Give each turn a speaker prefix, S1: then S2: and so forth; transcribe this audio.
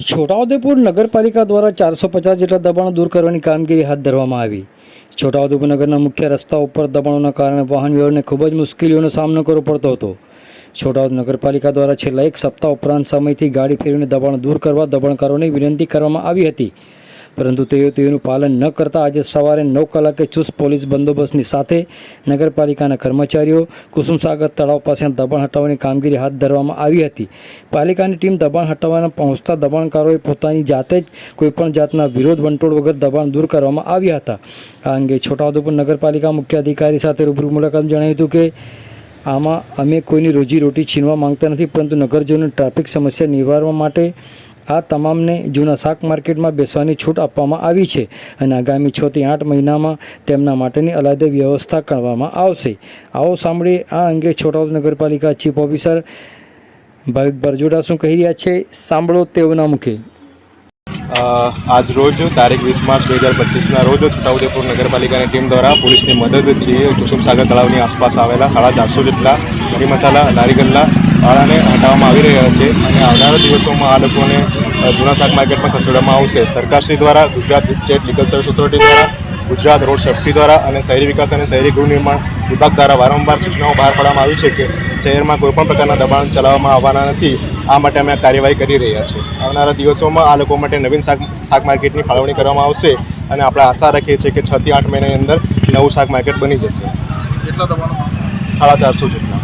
S1: છોટાઉદેપુર નગરપાલિકા દ્વારા ચારસો પચાસ જેટલા દબાણો દૂર કરવાની કામગીરી હાથ ધરવામાં આવી. છોટાઉદેપુર નગરના મુખ્ય રસ્તા ઉપર દબાણોના કારણે વાહન વ્યવહારને ખૂબ જ મુશ્કેલીઓનો સામનો કરવો પડતો હતો. છોટાઉદેપુર નગરપાલિકા દ્વારા છેલ્લા એક સપ્તાહ ઉપરાંત સમયથી ગાડી ફેરવીને દબાણ દૂર કરવા દબાણકારોને વિનંતી કરવામાં આવી હતી. પરંતુ તેઓ તેઓનું પાલન ન કરતા આજે સવારે નવ કલાકે ચુસ્ત પોલીસ બંદોબસ્તની સાથે નગરપાલિકાના કર્મચારીઓ કુસુમસાગર તળાવ પાસે દબાણ હટાવવાની કામગીરી હાથ ધરવામાં આવી હતી. પાલિકાની ટીમ દબાણ હટાવવાના પહોંચતા દબાણકારોએ પોતાની જાતે જ કોઈપણ જાતના વિરોધ વંટોળ વગર દબાણ દૂર કરવામાં આવ્યા હતા. આ અંગે છોટાઉદેપુર નગરપાલિકા મુખ્ય અધિકારી સાથે રૂબરૂ મુલાકાત જણાવ્યું હતું કે, આમાં અમે કોઈની રોજીરોટી છીનવા માંગતા નથી, પરંતુ નગરજનોની ટ્રાફિક સમસ્યા નિવારવા માટે આ તમામને જૂના શાક માર્કેટમાં બેસવાની છૂટ આપવામાં આવી છે અને આગામી છ થી આઠ મહિનામાં તેમના માટેની અલાયદે વ્યવસ્થા કરવામાં આવશે. આવો સાંભળીએ આ અંગે છોટાઉદ નગરપાલિકા ચીફ ઓફિસર ભાવિક બરજોડા શું કહી રહ્યા છે? સાંભળો તેઓના મુખે.
S2: આજ રોજ તારીખ વીસ માર્ચ બે હજાર પચીસના રોજ છોટાઉદેપુર નગરપાલિકાની ટીમ દ્વારા પોલીસની મદદથી કુસુમસાગર તળાવની આસપાસ આવેલા સાડા ચારસો જેટલા મરી મસાલા લારી ગલ્લા વાળાને હટાવવામાં આવી રહ્યા છે અને આવનારા દિવસોમાં આ લોકોને જૂના શાક માર્કેટમાં ખસેડવામાં આવશે. સરકારશ્રી દ્વારા Gujarat state legal service authority દ્વારા ગુજરાત રોડ સેફ્ટી દ્વારા અને શહેરી વિકાસ અને શહેરી ગૃહ નિર્માણ વિભાગ દ્વારા વારંવાર સૂચનાઓ બહાર પાડવામાં આવી છે કે શહેરમાં કોઈપણ પ્રકારના દબાણ ચલાવવામાં આવવાના નથી. આ માટે અમે આ કાર્યવાહી કરી રહ્યા છીએ. આવનારા દિવસોમાં આ લોકો માટે નવીન શાક શાક માર્કેટની ફાળવણી કરવામાં આવશે અને આપણે આશા રાખીએ છીએ કે છથી આઠ મહિનાની અંદર નવું શાક માર્કેટ બની જશે.
S3: કેટલા દબાણ?
S2: સાડા ચારસો જેટલા.